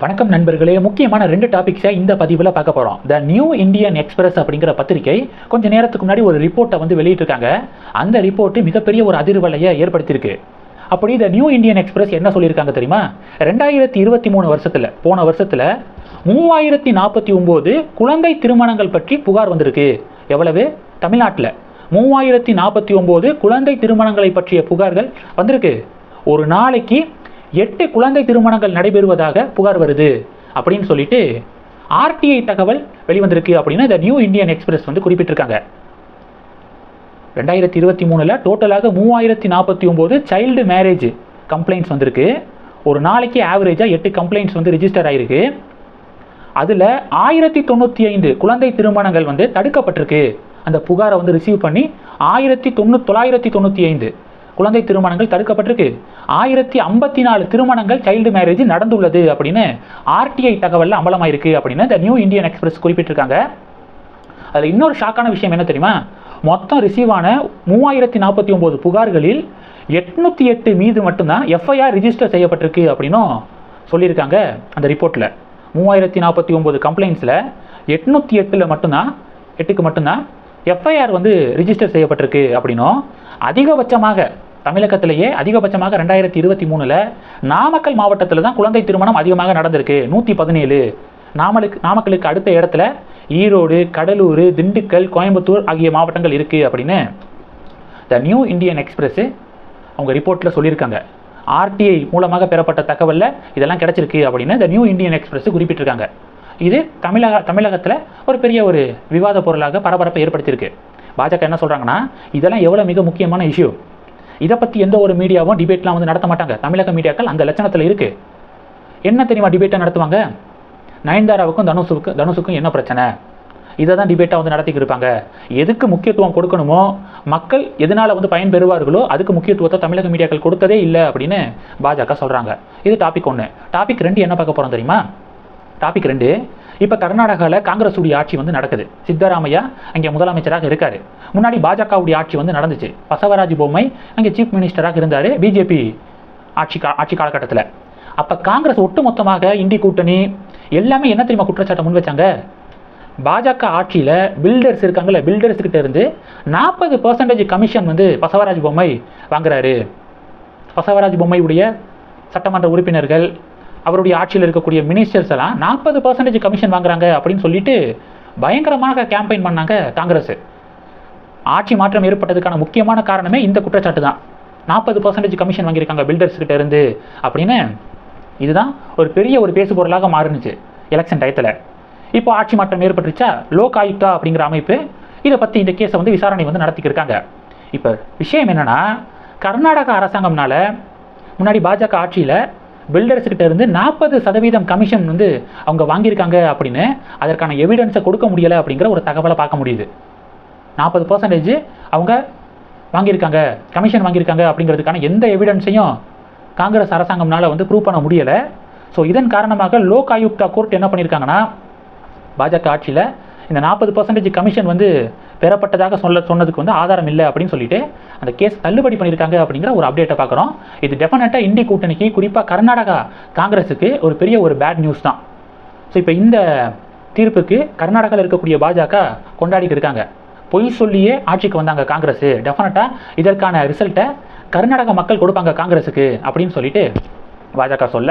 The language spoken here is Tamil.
வணக்கம் நண்பர்களே. முக்கியமான ரெண்டு டாபிக்ஸை இந்த பதிவில் பார்க்க போகிறோம் த நியூ இந்தியன் எக்ஸ்பிரஸ் அப்படிங்கிற பத்திரிகை கொஞ்ச நேரத்துக்கு முன்னாடி ஒரு ரிப்போர்ட்டை வந்து வெளியிட்டிருக்காங்க. அந்த ரிப்போர்ட்டு மிகப்பெரிய ஒரு அதிர்வலையை ஏற்படுத்தியிருக்கு. அப்படி இந்த நியூ இந்தியன் எக்ஸ்பிரஸ் என்ன சொல்லியிருக்காங்க தெரியுமா? ரெண்டாயிரத்தி இருபத்தி மூணு வருஷத்தில் போன வருஷத்தில் மூவாயிரத்தி நாற்பத்தி ஒம்பது குழந்தை திருமணங்கள் பற்றி புகார் வந்திருக்கு. எவ்வளவு? தமிழ்நாட்டில். மூவாயிரத்தி நாற்பத்தி ஒம்பது குழந்தை திருமணங்களை பற்றிய புகார்கள் வந்திருக்கு. ஒரு நாளைக்கு எட்டு குழந்தை திருமணங்கள் நடைபெறுவதாக புகார் வருது அப்படின்னு சொல்லிட்டு ஆர்டிஐ தகவல் வெளிவந்திருக்கு அப்படின்னு இந்த நியூ இந்தியன் எக்ஸ்பிரஸ் வந்து குறிப்பிட்டிருக்காங்க. ரெண்டாயிரத்தி இருபத்தி மூணில் டோட்டலாக மூவாயிரத்தி நாற்பத்தி ஒம்பது சைல்டு மேரேஜ் கம்ப்ளைண்ட்ஸ் வந்திருக்கு. ஒரு நாளைக்கு ஆவரேஜாக எட்டு கம்ப்ளைண்ட்ஸ் வந்து ரிஜிஸ்டர் ஆகிருக்கு அதில் ஆயிரத்தி தொண்ணூற்றி ஐந்து குழந்தை திருமணங்கள் வந்து தடுக்கப்பட்டிருக்கு. அந்த புகாரை வந்து ரிசீவ் பண்ணி ஆயிரத்தி தொண்ணூ தொள்ளாயிரத்தி தொண்ணூற்றி ஐந்து குழந்தை திருமணங்கள் தடுக்கப்பட்டிருக்கு. ஆயிரத்தி ஐம்பத்தி நாலு திருமணங்கள் சைல்டு மேரேஜ் நடந்துள்ளது அப்படின்னு ஆர்டிஐ தகவலில் அமலமாயிருக்கு அப்படின்னு த நியூ இந்தியன் எக்ஸ்பிரஸ் குறிப்பிட்டிருக்காங்க. அதில் இன்னொரு ஷாக்கான விஷயம் என்ன தெரியுமா? மொத்தம் ரிசீவ் ஆன மூவாயிரத்தி நாற்பத்தி ஒம்பது புகார்களில் எட்நூற்றி எட்டு மீது மட்டும்தான் எஃப்ஐஆர் ரிஜிஸ்டர் செய்யப்பட்டிருக்கு அப்படின்னும் சொல்லியிருக்காங்க அந்த ரிப்போர்ட்டில் மூவாயிரத்தி நாற்பத்தி ஒம்பது கம்ப்ளைண்ட்ஸில் எட்நூற்றி எட்டில் மட்டும்தான் எட்டுக்கு மட்டும்தான் எஃப்ஐஆர் வந்து ரிஜிஸ்டர் செய்யப்பட்டிருக்கு அப்படின்னும் அதிகபட்சமாக தமிழகத்திலேயே அதிகபட்சமாக ரெண்டாயிரத்தி இருபத்தி மூணில் நாமக்கல் மாவட்டத்தில் தான் குழந்தை திருமணம் அதிகமாக நடந்திருக்கு. நூற்றி பதினேழு. நாமலுக்கு நாமக்கலுக்கு அடுத்த இடத்துல ஈரோடு கடலூர் திண்டுக்கல் கோயம்புத்தூர் ஆகிய மாவட்டங்கள் இருக்குது அப்படின்னு த நியூ இந்தியன் எக்ஸ்பிரஸ்ஸு அவங்க ரிப்போர்ட்டில் சொல்லியிருக்காங்க. ஆர்டிஐ மூலமாக பெறப்பட்ட தகவலில் இதெல்லாம் கிடச்சிருக்கு அப்படின்னு த நியூ இந்தியன் எக்ஸ்பிரஸ் குறிப்பிட்டிருக்காங்க. இது தமிழக தமிழகத்தில் ஒரு பெரிய ஒரு விவாத பொருளாக பரபரப்பை ஏற்படுத்தியிருக்கு. பாஜக என்ன சொல்கிறாங்கன்னா இதெல்லாம் எவ்வளோ மிக முக்கியமான இஷ்யூ. இதை பற்றி எந்த ஒரு மீடியாவும் டிபேட்லாம் வந்து நடத்த மாட்டாங்க. தமிழக மீடியாக்கள் அந்த லட்சணத்தில் இருக்குது என்ன தெரியுமா டிபேட்டை நடத்துவாங்க? நயன்தாராவுக்கும் தனுஷுக்கு தனுஷுக்கும் என்ன பிரச்சனை? இதை தான் டிபேட்டாக வந்து நடத்திக்கிட்டு இருப்பாங்க. எதுக்கு முக்கியத்துவம் கொடுக்கணுமோ? மக்கள் எதனால் வந்து பயன் பெறுவார்களோ அதுக்கு முக்கியத்துவத்தை தமிழக மீடியாக்கள் கொடுத்ததே இல்லை அப்படின்னு பாஜக சொல்கிறாங்க இது டாபிக் ஒன்று டாபிக் ரெண்டு என்ன பார்க்க போகிறோம் தெரியுமா? டாபிக் ரெண்டு இப்போ கர்நாடகாவில் காங்கிரஸ் உடைய ஆட்சி வந்து நடக்குது. சித்தராமையா அங்கே முதலமைச்சராக இருக்கார். முன்னாடி பாஜகவுடைய ஆட்சி வந்து நடந்துச்சு. பசவராஜ் பொம்மை அங்கே சீஃப் மினிஸ்டராக இருந்தார் பிஜேபி ஆட்சி கா ஆட்சி காலகட்டத்தில். அப்போ காங்கிரஸ் ஒட்டுமொத்தமாக இந்தி கூட்டணி எல்லாமே என்ன தெரியுமா குற்றச்சாட்டை முன் வச்சாங்க? பாஜக ஆட்சியில் பில்டர்ஸ் இருக்காங்கல்ல பில்டர்ஸ் கிட்ட இருந்து நாற்பது பர்சன்டேஜ் கமிஷன் வந்து பசவராஜ் பொம்மை வாங்குறாரு. பசவராஜ் பொம்மையுடைய சட்டமன்ற உறுப்பினர்கள் அவருடைய ஆட்சியில் இருக்கக்கூடிய மினிஸ்டர்ஸ் எல்லாம் நாற்பது பர்சன்டேஜ் கமிஷன் வாங்குறாங்க அப்படின்னு சொல்லிட்டு பயங்கரமாக கேம்பெயின் பண்ணாங்க காங்கிரஸ். ஆட்சி மாற்றம் ஏற்பட்டதுக்கான முக்கியமான காரணமே இந்த குற்றச்சாட்டு தான். நாற்பது பர்சன்டேஜ் கமிஷன் வாங்கியிருக்காங்க பில்டர்ஸ் இருந்து அப்படின்னு இதுதான் ஒரு பெரிய ஒரு பேசுபொருளாக மாறுனுச்சு எலெக்ஷன் டயத்தில் இப்போ ஆட்சி மாற்றம் ஏற்பட்டுருச்சா? லோக் ஆயுக்தா அப்படிங்கிற அமைப்பு இதை பற்றி இந்த கேஸை வந்து விசாரணை வந்து நடத்திக்கிருக்காங்க. இப்போ விஷயம் என்னென்னா கர்நாடகா அரசாங்கம்னால முன்னாடி பாஜக ஆட்சியில் பில்டர்ஸ் கிட்ட இருந்து நாற்பது சதவீதம் கமிஷன் வந்து அவங்க வாங்கியிருக்காங்க அப்படின்னு அதற்கான எவிடன்ஸை கொடுக்க முடியலை அப்படிங்கிற ஒரு தகவலை பார்க்க முடியுது. நாற்பது பர்சன்டேஜ் அவங்க வாங்கியிருக்காங்க கமிஷன் வாங்கியிருக்காங்க அப்படிங்கிறதுக்கான எந்த எவிடன்ஸையும் காங்கிரஸ் அரசாங்கம்னால் வந்து ப்ரூவ் பண்ண முடியலை. ஸோ இதன் காரணமாக லோக் ஆயுக்தா கோர்ட் என்ன பண்ணியிருக்காங்கன்னா பாஜக ஆட்சியில் இந்த நாற்பது பர்சன்டேஜ் கமிஷன் வந்து பெறப்பட்டதாக சொல்ல சொன்னதுக்கு வந்து ஆதாரம் இல்லை அப்படின்னு சொல்லிட்டு அந்த கேஸ் தள்ளுபடி பண்ணியிருக்காங்க அப்படிங்கிற ஒரு அப்டேட்டை பார்க்குறோம். இது டெஃபினட்டாக இந்தி கூட்டணிக்கு குறிப்பாக கர்நாடகா காங்கிரஸுக்கு ஒரு பெரிய ஒரு பேட் நியூஸ் தான். ஸோ இப்போ இந்த தீர்ப்புக்கு கர்நாடகாவில் இருக்கக்கூடிய பாஜக கொண்டாடிட்டு இருக்காங்க. பொய் சொல்லியே ஆட்சிக்கு வந்தாங்க காங்கிரஸ். டெஃபினட்டாக இதற்கான ரிசல்ட்டை கர்நாடக மக்கள் கொடுப்பாங்க காங்கிரஸுக்கு அப்படின்னு சொல்லிட்டு பாஜக சொல்ல